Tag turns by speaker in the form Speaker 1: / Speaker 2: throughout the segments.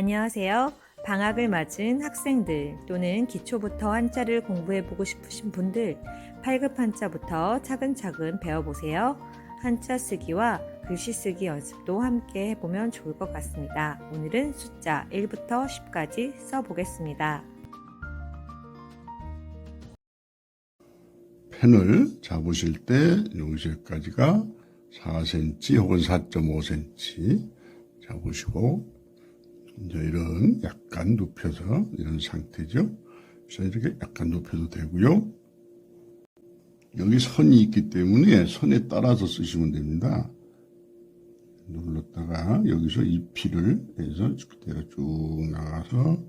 Speaker 1: 안녕하세요. 방학을 맞은 학생들 또는 기초부터 한자를 공부해보고 싶으신 분들 8급 한자부터 차근차근 배워보세요. 한자 쓰기와 글씨 쓰기 연습도 함께 해보면 좋을 것 같습니다. 오늘은 숫자 1부터 10까지 써보겠습니다.
Speaker 2: 펜을 잡으실 때 여기서까지가 4cm 혹은 4.5cm 잡으시고 이제 이런 약간 눕혀서 이런 상태죠. 그래서 이렇게 약간 눕혀도 되고요. 여기 선이 있기 때문에 선에 따라서 쓰시면 됩니다. 눌렀다가 여기서 이 피를 해서 그대로 쭉 나가서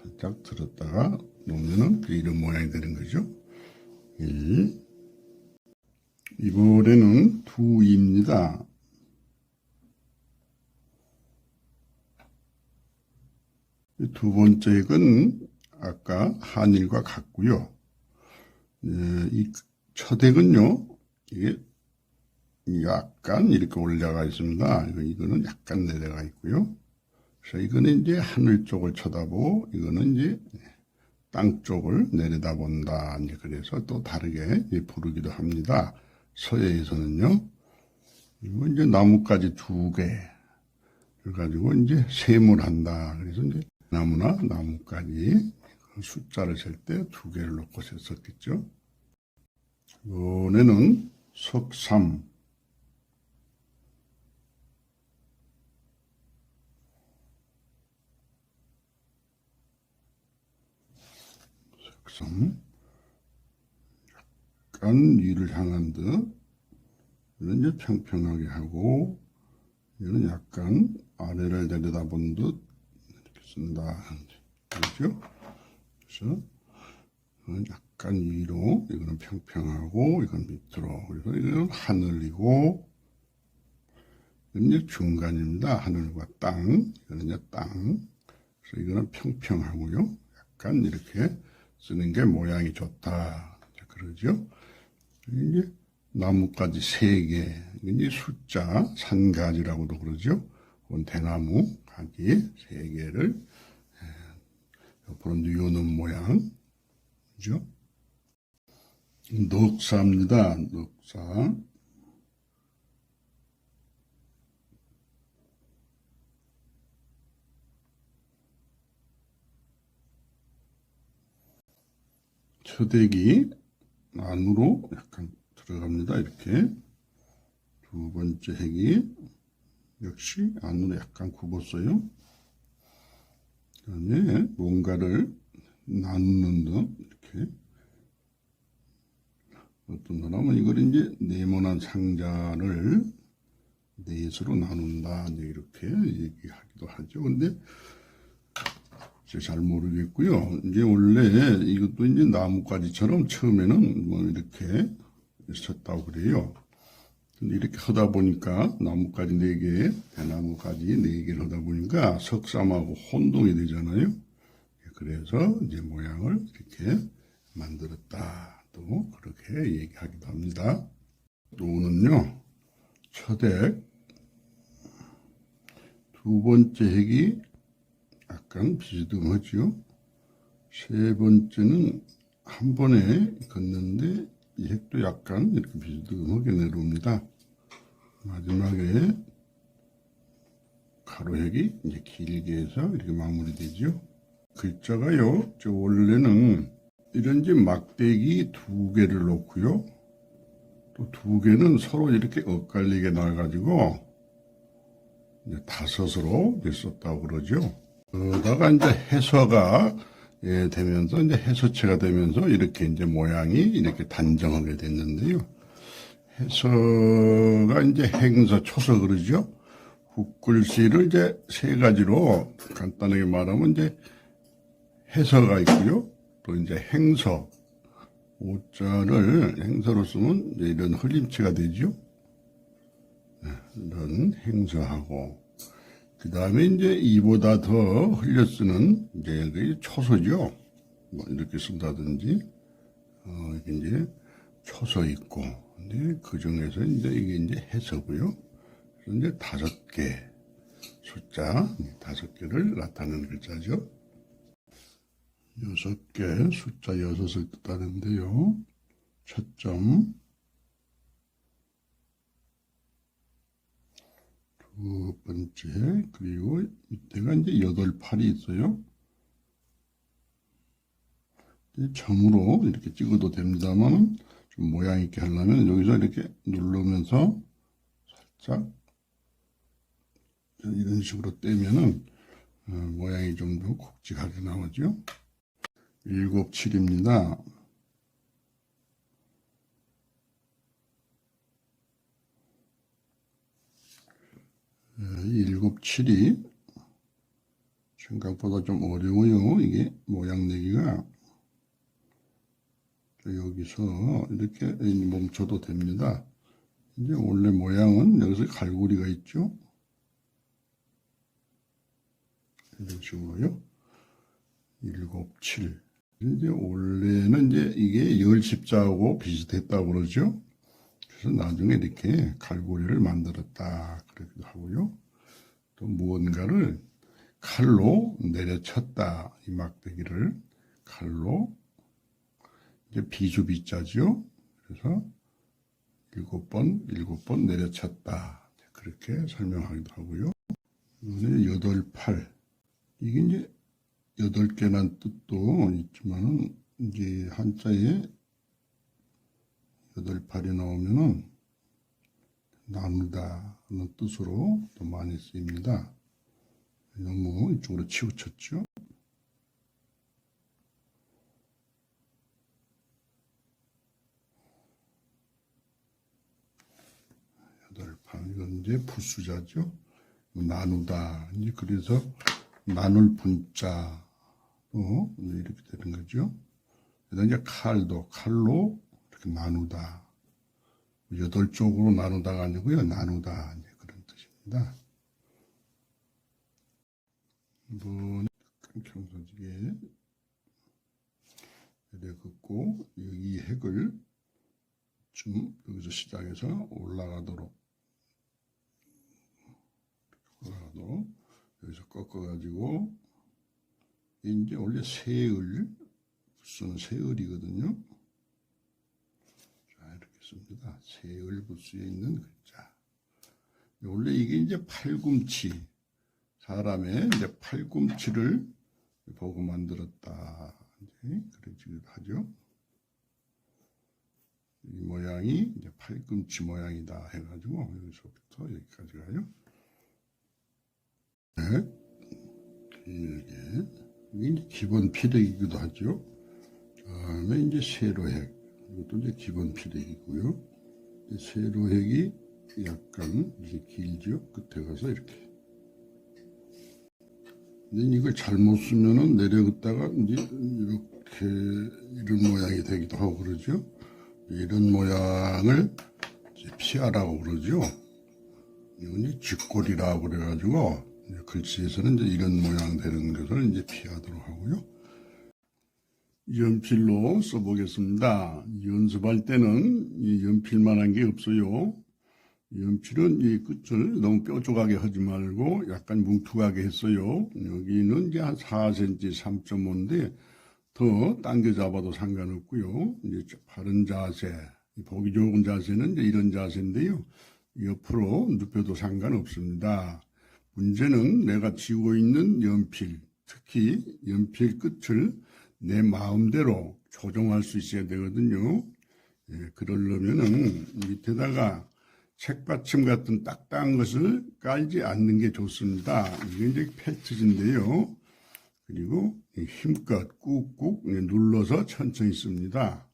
Speaker 2: 살짝 들었다가 놓으면은 이런 모양이 되는 거죠. 1. 이번에는 2입니다. 두 번째 건 아까 한일과 같고요. 예, 이첫 액은요, 이게 약간 이렇게 올라가 있습니다. 이거- 이거는 약간 내려가 있고요. 그래서 이거는 이제 하늘 쪽을 쳐다보고, 이거는 이제 땅 쪽을 내려다본다. 이제 그래서 또 다르게 부르기도 합니다. 서예에서는요. 그리고 이제 나뭇가지 두 개. 를 가지고 이제 세물한다. 그래서 이제 나무나 나뭇가지 그 숫자를 셀 때 두 개를 놓고 셌었겠죠. 이번에는 석삼. 석삼. 약간 위를 향한 듯. 이런 이제 평평하게 하고, 이는 약간 아래를 내려다본 듯 쓴다. 그렇죠? 그래서 이건 약간 위로, 이거는 평평하고, 이건 밑으로. 그래서 이거는 하늘이고, 이건 이제 중간입니다. 하늘과 땅. 이거는 이제 땅. 그래서 이거는 평평하고요. 약간 이렇게 쓰는 게 모양이 좋다. 그러죠? 이제 나뭇가지 세 개, 이게 숫자 산가지라고도 그러죠. 대나무 가지 세 개를 예, 옆으로 뉘우는 모양, 그죠? 넉사입니다. 넉사. 초대기 안으로 약간 들어갑니다. 이렇게 두 번째 핵이 역시 안으로 약간 굽었어요. 그 다음에 뭔가를 나누는 듯 이렇게 어떤 사람은 이걸 이제 네모난 상자를 넷으로 나눈다 이렇게 얘기하기도 하죠. 근데 잘 모르겠고요. 이제 원래 이것도 이제 나뭇가지처럼 처음에는 뭐 이렇게 썼다고 그래요. 근데 이렇게 하다 보니까 나뭇가지 네 개, 대나무가지 네 개를 하다 보니까 석삼하고 혼동이 되잖아요. 그래서 이제 모양을 이렇게 만들었다. 또 그렇게 얘기하기도 합니다. 또는요, 첫액, 두 번째 핵이 약간 비스듬하죠. 세 번째는 한 번에 걷는데 이 핵도 약간 이렇게 비스듬하게 내려옵니다. 마지막에 가로핵이 이제 길게 해서 이렇게 마무리되죠. 글자가요, 저 원래는 이런 이제 막대기 두 개를 놓고요. 또 두 개는 서로 이렇게 엇갈리게 놔가지고 이제 다섯으로 썼다고 그러죠. 그러다가 이제 해서가 예, 되면서 이제 해서체가 되면서 이렇게 이제 모양이 이렇게 단정하게 됐는데요. 해서가 이제 행서 초서 그러죠. 국글씨를 이제 세 가지로 간단하게 말하면 이제 해서가 있고요. 또 이제 행서 오자를 행서로 쓰면 이런 흘림체가 되죠. 네, 이런 행서하고 그 다음에 이제 이보다 더 흘려 쓰는 이제 그 초서죠. 뭐 이렇게 쓴다든지, 어, 이제 초서 있고, 근데 그 중에서 이제 이게 이제 해서고요. 그래서 이제 다섯 개. 숫자 다섯 개를 나타내는 글자죠. 여섯 개, 숫자 여섯을 뜻하는데요. 첫 점, 두 번째, 그리고 밑에가 이제 여덟 팔이 있어요. 점으로 이렇게 찍어도 됩니다만, 좀 모양 있게 하려면 여기서 이렇게 누르면서 살짝 이런 식으로 떼면은 어, 모양이 좀 더 굵직하게 나오죠. 일곱 칠입니다. 7, 7이 생각보다 좀 어려워요. 이게 모양 내기가. 여기서 이렇게 멈춰도 됩니다. 이제 원래 모양은 여기서 갈고리가 있죠. 이런 식으로요. 7, 7. 이제 원래는 이제 이게 열 십자하고 비슷했다고 그러죠. 그래서 나중에 이렇게 갈고리를 만들었다. 그러기도 하고요. 또 무언가를 칼로 내려쳤다 이 막대기를 칼로 이제 비주비자죠. 그래서 일곱 번 일곱 번 내려쳤다 그렇게 설명하기도 하고요. 여덟 팔 이게 이제 여덟 개란 뜻도 있지만은 이제 한자에 여덟 팔이 나오면은 나누다는 뜻으로 또 많이 쓰입니다. 너무 이쪽으로 치우쳤죠. 이건 이제 부수자죠. 나누다 이제 그래서 나눌 분자 또 이렇게 되는 거죠. 그다음 이제 칼도 칼로 이렇게 나누다 여덟 쪽으로 나누다가 아니고요 나누다 그런 뜻입니다. 이번 평소지게 내려 긋고 이 핵을 좀 여기서 시작해서 올라가도록 올라가도록 여기서 꺾어가지고 이제 원래 세을 부수는 세을이거든요. 자 이렇게 씁니다. 세을 부수에 있는 글자. 원래 이게 이제 팔꿈치 사람의 이제 팔꿈치를 보고 만들었다. 이제 그러지기도 하죠. 이 모양이 이제 팔꿈치 모양이다 해가지고 여기서부터 여기까지 가요. 네. 이게 기본 피력이기도 하죠. 다음에 이제 세로핵. 이것도 이제 기본. 이제 세로핵이 약간 이제 길죠. 끝에 가서 이렇게. 근데 이걸 잘못 쓰면은 내려갔다가 이제 이렇게 이런 모양이 되기도 하고 그러죠. 이런 모양을 피하라고 그러죠. 이건 이제 쥐꼬리라고 그래가지고 글씨에서는 이제 이런 모양 되는 것을 이제 피하도록 하고요. 연필로 써보겠습니다. 연습할 때는 이 연필만한 게 없어요. 연필은 이 끝을 너무 뾰족하게 하지 말고 약간 뭉툭하게 했어요. 여기는 이제 한 4cm, 3.5인데 더 당겨 잡아도 상관없고요. 이제 바른 자세, 보기 좋은 자세는 이제 이런 자세인데요. 옆으로 눕혀도 상관없습니다. 문제는 내가 쥐고 있는 연필, 특히 연필 끝을 내 마음대로 조정할 수 있어야 되거든요. 예, 그러려면은 밑에다가 책받침 같은 딱딱한 것을 깔지 않는 게 좋습니다. 이게 이제 펠트지인데요. 그리고 힘껏 꾹꾹 눌러서 천천히 씁니다.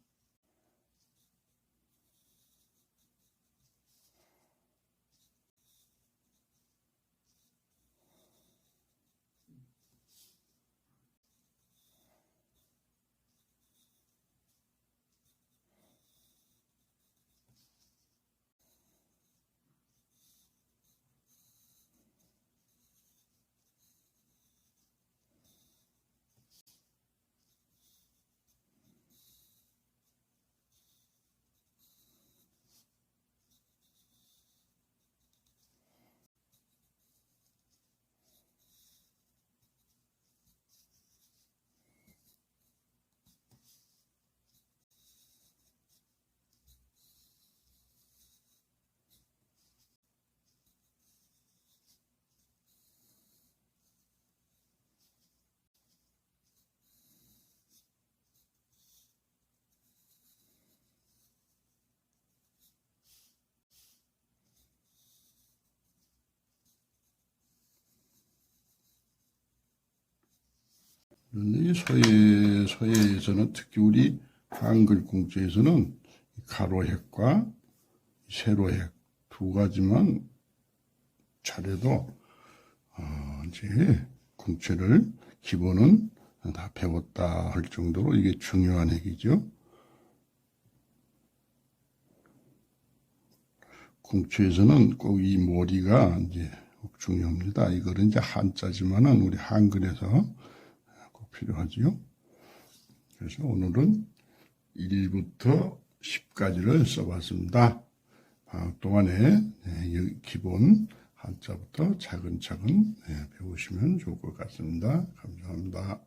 Speaker 2: 서예, 서예에서는 특히 우리 한글 공제에서는 가로획과 세로획 두 가지만 잘해도 어, 이제 공채를 기본은 다 배웠다 할 정도로 이게 중요한 핵이죠. 공채에서는 꼭 이 머리가 이제 꼭 중요합니다. 이거는 이제 한자지만은 우리 한글에서 꼭 필요하지요. 그래서 오늘은 1부터 10까지를 써봤습니다. 방학 동안에 네, 기본 한자부터 차근차근 네, 배우시면 좋을 것 같습니다. 감사합니다.